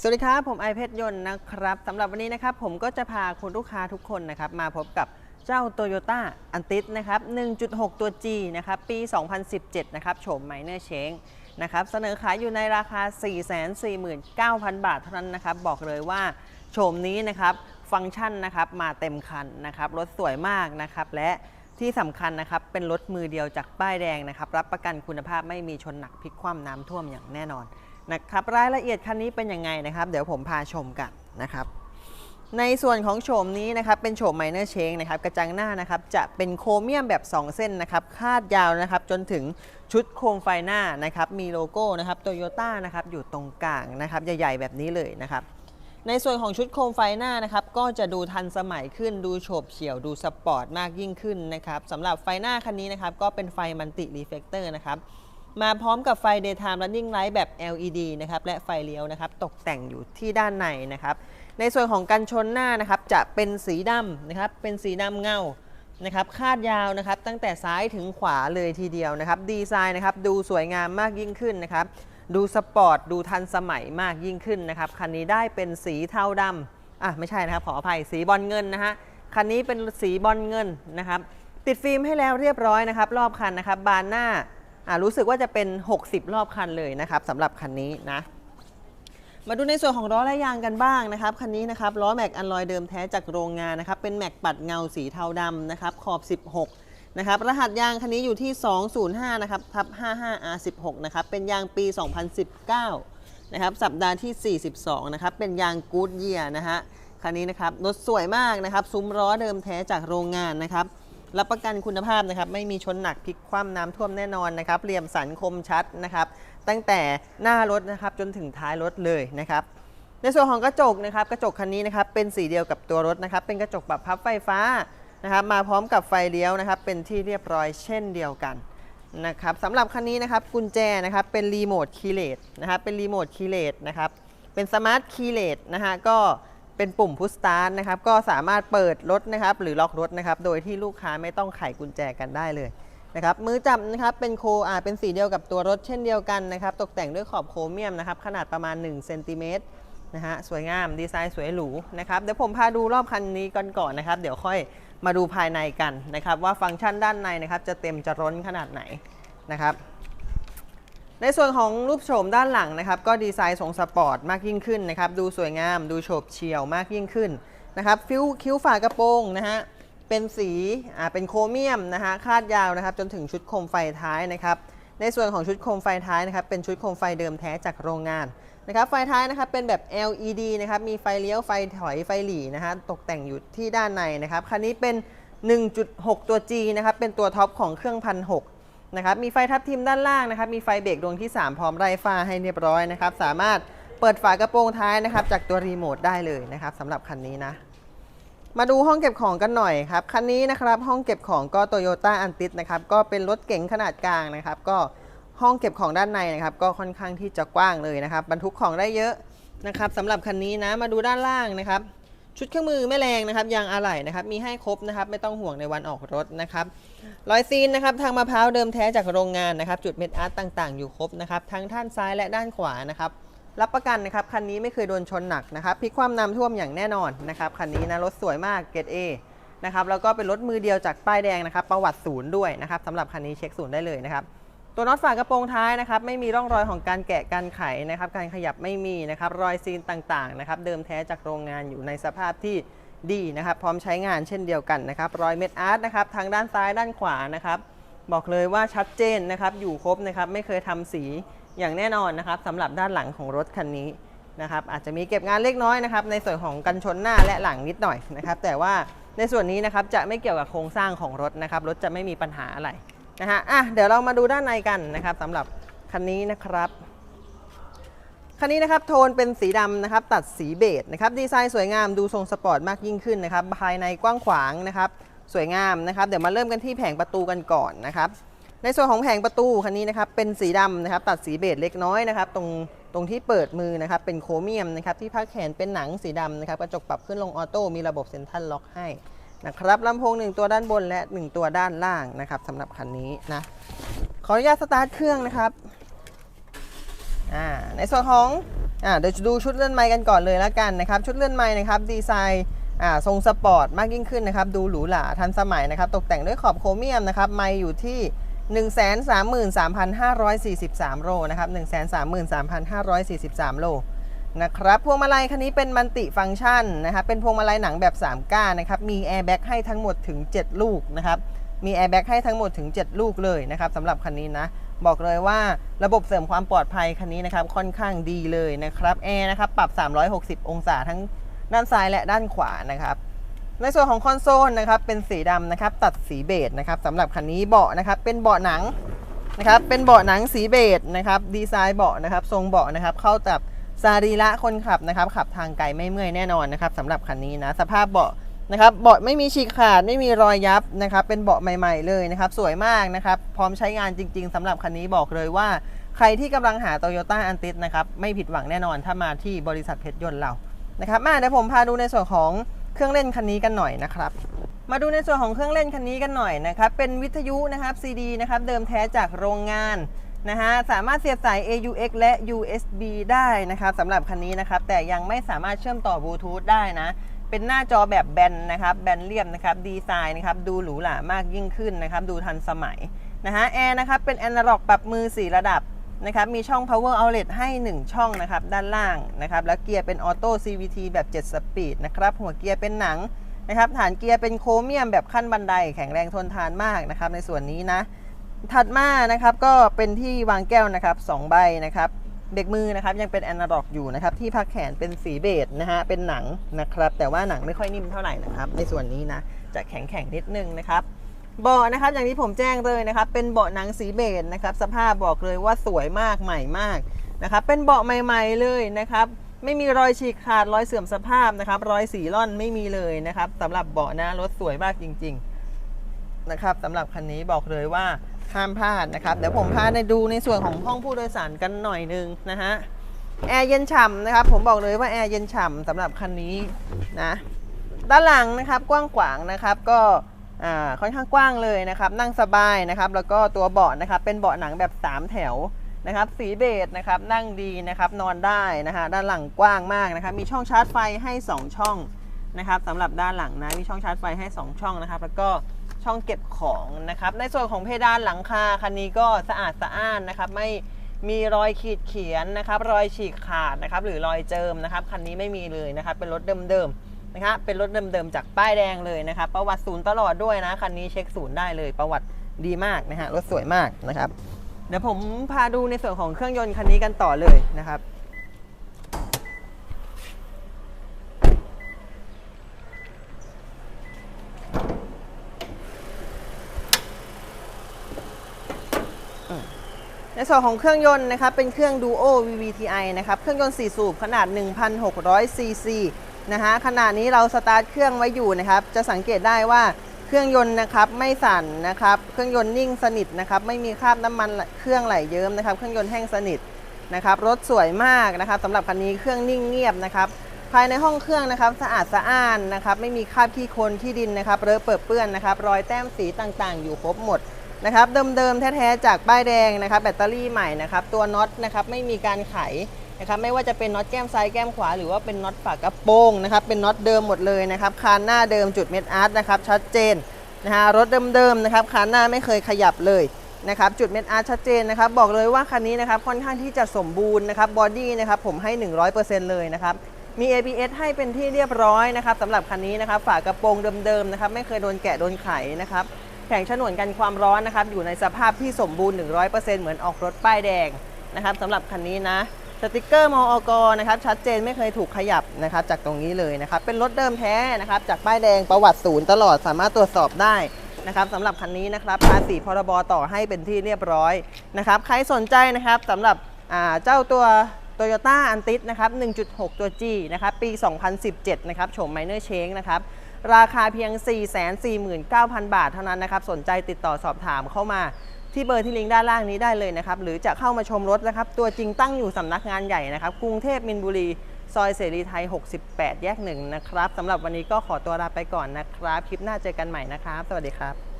สวัสดีครับ ผมไอเพชรยนต์นะครับสำหรับวันนี้นะครับผมก็จะพาคุณลูกค้าทุกคนนะครับมาพบกับเจ้า Toyota a n t i s นะครับ 1.6 ตัว G นะครับปี 2017 นะครับโฉมไมเนอร์เชงนะครับเสนอขายอยู่ในราคา 449,000 บาทเท่านั้นนะครับ บอกเลยว่าโฉมนี้นะครับฟังก์ชันนะครับมาเต็มคันนะครับรถสวยมากนะครับและที่สำคัญนะครับ เป็นรถมือเดียวจากป้ายแดงนะครับ รับประกันคุณภาพไม่มีชนหนักพลิกคว่ำน้ำท่วมอย่างแน่นอน นะครับรายละเอียดคันนี้เป็นยังไงนะครับ เดี๋ยวผมพาชมกันนะครับในส่วนของโฉมนี้นะครับเป็นโฉมไมเนอร์เชงนะครับกระจังหน้านะครับจะเป็นโครเมียมแบบ 2 เส้นนะครับคาดยาวนะครับจนถึงชุดโคมไฟหน้านะครับมีโลโก้นะครับโตโยต้านะครับอยู่ตรงกลางนะครับใหญ่ๆแบบนี้เลยนะครับในส่วนของชุดโคมไฟหน้านะครับก็จะดูทันสมัยขึ้นดูโฉบเฉี่ยวดูสปอร์ตมากยิ่งขึ้นนะครับสำหรับไฟหน้าคันนี้นะครับก็เป็นไฟมัลติรีเฟกเตอร์นะครับ มาพร้อมกับไฟ daytime running light แบบ LED นะครับ และไฟเลี้ยวนะครับ ตกแต่งอยู่ที่ด้านในนะครับ ในส่วนของกันชนหน้านะครับ จะเป็นสีดำนะครับ เป็นสีดำเงานะครับคาดยาวนะครับตั้งแต่ซ้ายถึงขวาเลยทีเดียวนะครับ ดีไซน์นะครับดูสวยงามมากยิ่งขึ้นนะครับ ดูสปอร์ตดูทันสมัยมากยิ่งขึ้นนะครับ คันนี้ได้เป็นสีเทาดำอะไม่ใช่นะครับขออภัยสีบอลเงินนะฮะคันนี้เป็นสีบอลเงินนะครับ ติดฟิล์มให้แล้วเรียบร้อยนะครับ รอบคันนะครับ บานหน้าอ่า รู้สึกว่าจะเป็น 60 รอบคันเลยนะครับสำหรับคันนี้นะ มาดูในส่วนของล้อและยางกันบ้างนะครับ คันนี้นะครับล้อแม็กอันลอยเดิมแท้จากโรงงานนะครับ เป็นแม็กปัดเงาสีเทาดำนะครับ ขอบ 16 นะครับ รหัสยางคันนี้อยู่ที่ 205 นะครับทับ 55R16 นะครับ เป็นยางปี 2019 นะครับ สัปดาห์ที่ 42 นะครับ เป็นยางกู๊ดเยียนะฮะ คันนี้นะครับ รถสวยมากนะครับ ซุ้มล้อเดิมแท้จากโรงงานนะครับ รับประกันคุณภาพนะครับ ไม่มีชนหนักพลิกคว่ำน้ำท่วมแน่นอนนะครับเหลี่ยมสันคมชัดนะครับ ตั้งแต่หน้ารถนะครับจนถึงท้ายรถเลยนะครับในส่วนของกระจกนะครับกระจกคันนี้นะครับเป็นสีเดียวกับตัวรถนะครับ เป็นกระจกปรับพับไฟฟ้านะครับ มาพร้อมกับไฟเลี้ยวนะครับ เป็นที่เรียบร้อยเช่นเดียวกันนะครับสำหรับคันนี้นะครับกุญแจนะครับเป็นรีโมทคีย์เลสนะครับเป็นรีโมทคีย์เลสนะครับเป็นสมาร์ทคีย์เลสนะฮะก็ เป็นปุ่มพุชสตาร์ทนะครับก็สามารถเปิดรถนะครับหรือล็อกรถนะครับโดยที่ลูกค้าไม่ต้องไขกุญแจกันได้เลยนะครับมือจับนะครับเป็นโคอ่าเป็นสีเดียวกับตัวรถเช่นเดียวกันนะครับตกแต่งด้วยขอบโครเมียมนะครับขนาดประมาณ1เซนติเมตรนะฮะสวยงามดีไซน์สวยหรูนะครับเดี๋ยวผมพาดูรอบคันนี้กันก่อนนะครับเดี๋ยวค่อยมาดูภายในกันนะครับว่าฟังก์ชันด้านในนะครับจะเต็มจะร้นขนาดไหนนะครับ ในส่วนของรูปโฉมด้านหลังนะครับ ก็ดีไซน์ทรงสปอร์ตมากยิ่งขึ้นนะครับ ดูสวยงาม ดูโฉบเฉี่ยวมากยิ่งขึ้นนะครับฟิวคิ้วฝากระโปรงนะฮะเป็นสีอ่าเป็นโครเมียมนะฮะคาดยาวนะครับ จนถึงชุดโคมไฟท้ายนะครับในส่วนของชุดโคมไฟท้ายนะครับเป็นชุดโคมไฟเดิมแท้จากโรงงานนะครับไฟท้ายนะครับเป็นแบบ LED นะครับมีไฟเลี้ยวไฟถอยไฟหลีนะฮะตกแต่งอยู่ที่ด้านในนะครับคันนี้เป็น 1.6 ตัว G นะครับเป็นตัวท็อปของเครื่องพันหก นะครับมีไฟทับทิมด้านล่างนะครับมีไฟเบรกดวงที่ 3 พร้อมไร้ฟ้าให้เรียบร้อยนะครับสามารถเปิดฝากระโปรงท้ายนะครับจากตัวรีโมทได้เลยนะครับสำหรับคันนี้นะมาดูห้องเก็บของกันหน่อยครับคันนี้นะครับห้องเก็บของก็ Toyota a n t i s นะครับก็เป็นรถเก๋งขนาดกลางนะครับก็ห้องเก็บของด้านในนะครับก็ค่อนข้างที่จะกว้างเลยนะครับบรรทุกของได้เยอะนะครับสำหรับคันนี้นะมาดูด้านล่างนะครับ ชุดเครื่องมือแม่แรงนะครับยางอะไหล่นะครับมีให้ครบนะครับไม่ต้องห่วงในวันออกรถนะครับรอยซีนนะครับทางมะพร้าวเดิมแท้จากโรงงานนะครับจุดเม็ดอาร์ตต่างๆ อยู่ครบนะครับทั้งด้านซ้ายและด้านขวานะครับรับประกันนะครับคันนี้ไม่เคยโดนชนหนักนะครับพลิกความน้ำท่วมอย่างแน่นอนนะครับคันนี้นะรถสวยมากเกรด A นะครับแล้วก็เป็นรถมือเดียวจากป้ายแดงนะครับประวัติศูนย์ด้วยนะครับสำหรับคันนี้เช็คศูนย์ได้เลยนะครับ ตัวน็อตฝากระโปรงท้ายนะครับไม่มีร่องรอยของการแกะการไขนะครับการขยับไม่มีนะครับรอยซีนต่างๆนะครับเดิมแท้จากโรงงานอยู่ในสภาพที่ดีนะครับพร้อมใช้งานเช่นเดียวกันนะครับรอยเม็ดอาร์ตนะครับทางด้านซ้ายด้านขวานะครับบอกเลยว่าชัดเจนนะครับอยู่ครบนะครับไม่เคยทำสีอย่างแน่นอนนะครับสำหรับด้านหลังของรถคันนี้นะครับอาจจะมีเก็บงานเล็กน้อยนะครับในส่วนของกันชนหน้าและหลังนิดหน่อยนะครับแต่ว่าในส่วนนี้นะครับจะไม่เกี่ยวกับโครงสร้างของรถนะครับรถจะไม่มีปัญหาอะไร นะฮะอะเดี๋ยวเรามาดูด้านในกันนะครับสำหรับคันนี้นะครับคันนี้นะครับโทนเป็นสีดำนะครับตัดสีเบจนะครับดีไซน์สวยงามดูทรงสปอร์ตมากยิ่งขึ้นนะครับภายในกว้างขวางนะครับสวยงามนะครับเดี๋ยวมาเริ่มกันที่แผงประตูกันก่อนนะครับในส่วนของแผงประตูคันนี้นะครับเป็นสีดำนะครับตัดสีเบจเล็กน้อยนะครับตรงตรงที่เปิดมือนะครับเป็นโครเมียมนะครับที่พักแขนเป็นหนังสีดำนะครับกระจกปรับขึ้นลงออโต้มีระบบเซ็นทรัลล็อกให้ นะครับลำโพงหนึ่งตัวด้านบนและหนึ่งตัวด้านล่างนะครับสำหรับคันนี้นะขออนุญาตสตาร์ทเครื่องนะครับในส่วนของอเดี๋ยวจะดูชุดเลื่อนไม้กันก่อนเลยแล้วกันนะครับ ชุดเลื่อนไม้นะครับดีไซน์ทรงสปอร์ตมากยิ่งขึ้นนะครับ ดูหรูหราทันสมัยนะครับ ตกแต่งด้วยขอบโครเมียมนะครับ ไม้อยู่ที่133,543 โลนะครับ133,543 โล นะครับพวงมาลัยคันนี้เป็นมัลติฟังก์ชันนะครับเป็นพวงมาลัยหนังแบบ 3 ก้านนะครับมีแอร์แบ็กให้ทั้งหมดถึง 7 ลูกนะครับมีแอร์แบ็กให้ทั้งหมดถึง 7 ลูกเลยนะครับสำหรับคันนี้นะบอกเลยว่าระบบเสริมความปลอดภัยคันนี้นะครับค่อนข้างดีเลยนะครับแอร์นะครับปรับ 360 องศาทั้งด้านซ้ายและด้านขวานะครับในส่วนของคอนโซลนะครับเป็นสีดำนะครับตัดสีเบจนะครับสำหรับคันนี้เบาะนะครับเป็นเบาะหนังนะครับเป็นเบาะหนังสีเบจนะครับดีไซน์เบาะนะครับทรงเบาะนะครับเข้ากับ สรีระคนขับนะครับขับทางไกลไม่เมื่อยแน่นอนนะครับสำหรับคันนี้นะสภาพเบาะนะครับเบาะไม่มีฉีกขาดไม่มีรอยยับนะครับเป็นเบาะใหม่ ๆเลยนะครับสวยมากนะครับพร้อมใช้งานจริง ๆสำหรับคันนี้บอกเลยว่า ใครที่กำลังหา Toyota a n t i s นะครับไม่ผิดหวังแน่นอนถ้ามาที่บริษัทเพชรยนต์เรานะครับมาเดี๋ยวผมพาดูในส่วนของเครื่องเล่นคันนี้กันหน่อยนะครับมาดูในส่วนของเครื่องเล่นคันนี้กันหน่อยนะครับเป็นวิทยุนะครับ CD นะครับเดิมแท้จากโรงงาน นะฮะสามารถเสียบสาย AUX และ USB ได้นะครับสำหรับคันนี้นะครับ แต่ยังไม่สามารถเชื่อมต่อบลูทูธได้นะ เป็นหน้าจอแบบแบนนะครับ แบนเรียบนะครับ ดีไซน์นะครับ ดูหรูหรามากยิ่งขึ้นนะครับ ดูทันสมัยนะฮะแอร์นะครับ เป็นแอนาล็อกปรับมือ 4 ระดับนะครับ มีช่อง power outlet ให้ 1 ช่องนะครับ ด้านล่างนะครับ แล้วเกียร์เป็นออโต้ CVT แบบ 7 สปีดนะครับ หัวเกียร์เป็นหนังนะครับ ฐานเกียร์เป็นโครเมียมแบบขั้นบันได แข็งแรงทนทานมากนะครับ ในส่วนนี้นะ ถัดมานะครับก็เป็นที่วางแก้วนะครับ2ใบนะครับเบรกมือนะครับยังเป็นแอนาล็อกอยู่นะครับที่พักแขนเป็นสีเบจนะฮะเป็นหนังนะครับ แต่ว่าหนังไม่ค่อยนิ่มเท่าไหร่นะครับ ในส่วนนี้นะจะแข็งแข็งๆนิดนึงนะครับเบาะนะครับอย่างที่ผมแจ้งเลยนะครับ เป็นเบาะหนังสีเบจนะครับ สภาพบอกเลยว่าสวยมากใหม่มากนะครับ เป็นเบาะใหม่ ๆเลยนะครับ ไม่มีรอยฉีกขาดรอยเสื่อมสภาพนะครับ รอยสีร่อนไม่มีเลยนะครับสำหรับเบาะนะรถสวยมากจริง ๆ นะครับสำหรับคันนี้บอกเลยว่า ห้ามพลาดนะครับ เดี๋ยวผมพาในดูในส่วนของห้องผู้โดยสารกันหน่อยนึงนะฮะแอร์เย็นฉ่ำนะครับ ผมบอกเลยว่าแอร์เย็นฉ่ำสำหรับคันนี้นะด้านหลังนะครับกว้างขวางนะครับก็ค่อนข้างกว้างเลยนะครับ นั่งสบายนะครับ แล้วก็ตัวเบาะนะครับ เป็นเบาะหนังแบบ 3 แถวนะครับ สีเบจนะครับ นั่งดีนะครับ นอนได้นะฮะด้านหลังกว้างมากนะครับ มีช่องชาร์จไฟให้ 2 ช่องนะครับสำหรับด้านหลังนะมีช่องชาร์จไฟให้ 2 ช่องนะครับ แล้วก็ ช่องเก็บของนะครับ ในส่วนของเพดานหลังคาคันนี้ก็สะอาดสะอ้านนะครับ ไม่มีรอยขีดเขียนนะครับ รอยฉีกขาดนะครับ หรือรอยเจิมนะครับคันนี้ไม่มีเลยนะครับ เป็นรถเดิมๆนะครับ เป็นรถเดิมๆจากป้ายแดงเลยนะครับ ประวัติศูนย์ตลอดด้วยนะคันนี้เช็คศูนย์ได้เลย ประวัติดีมากนะฮะรถสวยมากนะครับ เดี๋ยวผมพาดูในส่วนของเครื่องยนต์คันนี้กันต่อเลยนะครับ ในส่วนของเครื่องยนต์นะครับเป็นเครื่อง Duo VVTi นะครับเครื่องยนต์ 4 สูบขนาด 1,600 ซีซีนะฮะขณะนี้เราสตาร์ทเครื่องไว้อยู่นะครับ จะสังเกตได้ว่าเครื่องยนต์นะครับไม่สั่นนะครับ เครื่องยนต์นิ่งสนิทนะครับ ไม่มีคราบน้ำมันเครื่องไหลเยิ้มนะครับ เครื่องยนต์แห้งสนิทนะครับรถสวยมากนะครับสำหรับคันนี้เครื่องนิ่งเงียบนะครับภายในห้องเครื่องนะครับสะอาดสะอ้านนะครับ ไม่มีคราบขี้โคลนขี้ดินนะครับเลอะเปื้อนนะครับ รอยแต้มสีต่างๆ อยู่ครบหมด นะครับเดิมๆแท้ๆจากป้ายแดงนะครับแบตเตอรี่ใหม่นะครับตัวน็อตนะครับไม่มีการไขนะครับไม่ว่าจะเป็นน็อตแก้มซ้ายแก้มขวาหรือว่าเป็นน็อตฝากระโปรงนะครับเป็นน็อตเดิมหมดเลยนะครับคานหน้าเดิมจุดเม็ดอาร์ตนะครับชัดเจนนะฮะรถเดิมๆนะครับคานหน้าไม่เคยขยับเลยนะครับจุดเม็ดอาร์ตชัดเจนนะครับบอกเลยว่าคันนี้นะครับค่อนข้างที่จะสมบูรณ์นะครับบอดี้นะครับผมให้ 100%เลยนะครับมี ABS ให้เป็นที่เรียบร้อยนะครับสำหรับคันนี้นะครับฝากระโปรงเดิมๆนะครับไม่เคยโดนแกะโดนไขนะครับ แผงฉนวนกันความร้อนนะครับอยู่ในสภาพที่สมบูรณ์ 100%เหมือนออกรถป้ายแดงนะครับสำหรับคันนี้นะสติกเกอร์มออกนะครับชัดเจนไม่เคยถูกขยับนะครับจากตรงนี้เลยนะครับเป็นรถเดิมแท้นะครับจากป้ายแดงประวัติศูนย์ตลอดสามารถตรวจสอบได้นะครับสำหรับคันนี้นะครับภาษีพรบต่อให้เป็นที่เรียบร้อยนะครับใครสนใจนะครับสำหรับเจ้าตัว Toyota a n t i s นะครับ 1.6 ตัว G นะครับ ปี 2017 นะครับ โฉม Minor Change นะครับ ราคาเพียง 449,000 บาทเท่านั้นนะครับ สนใจติดต่อสอบถามเข้ามาที่เบอร์ที่ลิงก์ด้านล่างนี้ได้เลยนะครับ หรือจะเข้ามาชมรถนะครับ ตัวจริงตั้งอยู่สำนักงานใหญ่นะครับ กรุงเทพมินบุรี ซอยเสรีไทย 68 แยกหนึ่งนะครับสำหรับวันนี้ก็ขอตัวลาไปก่อนนะครับ คลิปหน้าเจอกันใหม่นะครับ สวัสดีครับ